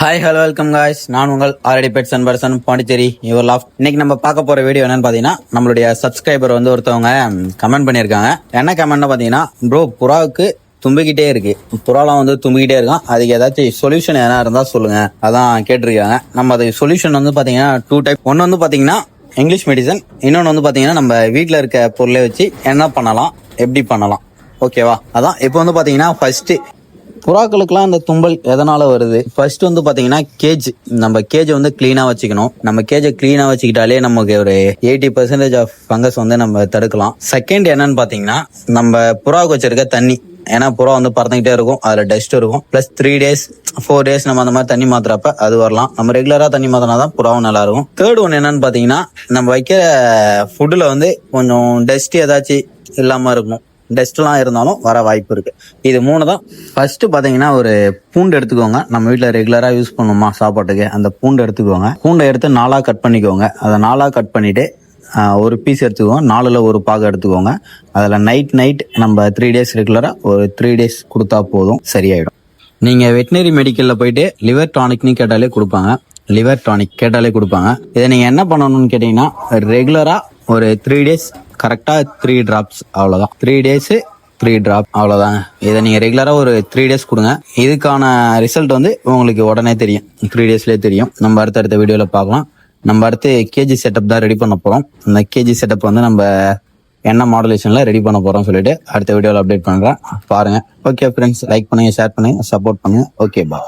Hi hello welcome guys நான் உங்கள் already pets and person Pondicherry your laugh இன்னைக்கு நம்ம பார்க்க போற வீடியோ என்னன்னு பாத்தீங்கன்னா நம்மளுடைய சப்ஸ்கிரைபர் வந்து ஒருத்தவங்க கமெண்ட் பண்ணியிருக்காங்க. என்ன கமெண்ட்னு பாத்தீங்கன்னா ப்ரோ புறாவுக்கு தும்பிக்கிட்டே இருக்கு. புறாலாம் வந்து தும்பிக்கிட்டே இருக்கான். அதுக்கு ஏதாச்சும் சொல்யூஷன் எதனா இருந்தா சொல்லுங்க. அதான் கேட்டிருக்காங்க. நம்ம அது சொல்யூஷன் வந்து பாத்தீங்கன்னா டூ டைப் ஒன்னு வந்து பாத்தீங்கன்னா இங்கிலீஷ் மெடிசன் இன்னொன்று வந்து பாத்தீங்கன்னா நம்ம வீட்டில் இருக்க பொருளை வச்சு என்ன பண்ணலாம்? எப்படி பண்ணலாம்? ஓகேவா அதான் இப்போ வந்து பாத்தீங்கன்னா ஃபர்ஸ்ட் புறாக்களுக்குலாம் அந்த தும்பல் எதனால் வருது? ஃபர்ஸ்ட் வந்து பார்த்தீங்கன்னா கேஜ் நம்ம கேஜை வந்து க்ளீனாக வச்சுக்கணும். நம்ம கேஜை க்ளீனாக வச்சுக்கிட்டாலே நமக்கு ஒரு எயிட்டி பர்சன்டேஜ் ஆஃப் ஃபங்கஸ் வந்து நம்ம தடுக்கலாம். செகண்ட் என்னன்னு பார்த்தீங்கன்னா நம்ம புறாவுக்கு வச்சிருக்க தண்ணி. ஏன்னா புறா வந்து பறந்துக்கிட்டே இருக்கும். அதில் டஸ்ட் இருக்கும். Plus three days four days நம்ம அந்த மாதிரி தண்ணி மாத்துறப்ப அது வரலாம். நம்ம ரெகுலராக தண்ணி மாத்தினா தான் புறாவும் நல்லா இருக்கும். தேர்ட் ஒன் என்னன்னு பார்த்தீங்கன்னா நம்ம வைக்கிற ஃபுட்டில் வந்து கொஞ்சம் டஸ்ட் ஏதாச்சும் இல்லாமல் இருக்கும் டஸ்ட்லாம் இருந்தாலும் வர வாய்ப்பு இருக்கு. இது மூணு தான். ஃபர்ஸ்ட் பார்த்தீங்கன்னா ஒரு பூண்டு எடுத்துக்கோங்க. நம்ம வீட்டில் ரெகுலராக யூஸ் பண்ணுமா சாப்பாட்டுக்கு? அந்த பூண்டு எடுத்துக்கோங்க. பூண்டை எடுத்து நாலாக கட் பண்ணிக்கோங்க. அதை நாலாக கட் பண்ணிட்டு ஒரு பீஸ் எடுத்துக்கோங்க. நாலில் ஒரு பாக எடுத்துக்கோங்க. அதில் நைட் நைட் நம்ம த்ரீ டேஸ் ரெகுலராக ஒரு த்ரீ டேஸ் கொடுத்தா போதும். சரியாயிடும். நீங்கள் வெட்டினரி மெடிக்கலில் போயிட்டு லிவர் டானிக்னு கேட்டாலே கொடுப்பாங்க. லிவர் டானிக் கேட்டாலே கொடுப்பாங்க. இதை நீங்கள் என்ன பண்ணணும்னு கேட்டிங்கன்னா ரெகுலராக ஒரு த்ரீ டேஸ் கரெக்டாக த்ரீ ட்ராப்ஸ் அவ்வளோதான் த்ரீ டேஸு த்ரீ ட்ராப் அவ்வளோதாங்க இதை நீங்கள் ரெகுலராக ஒரு த்ரீ டேஸ் கொடுங்க. இதுக்கான ரிசல்ட் வந்து உங்களுக்கு உடனே தெரியும். த்ரீ டேஸ்லேயே தெரியும். நம்ம அடுத்தடுத்த வீடியோவில் பார்க்கலாம். நம்ம அடுத்து கேஜி செட்டப் தான் ரெடி பண்ண போகிறோம் அந்த கேஜி செட்டப் வந்து நம்ம என்ன மாடலேஷனில் ரெடி பண்ண போகிறோம் சொல்லிட்டு அடுத்த வீடியோவில் அப்டேட் பண்ணுறேன் பாருங்கள் ஓகே ஃப்ரெண்ட்ஸ் லைக் பண்ணுங்கள் ஷேர் பண்ணுங்கள் சப்போர்ட் பண்ணுங்கள் ஓகே பா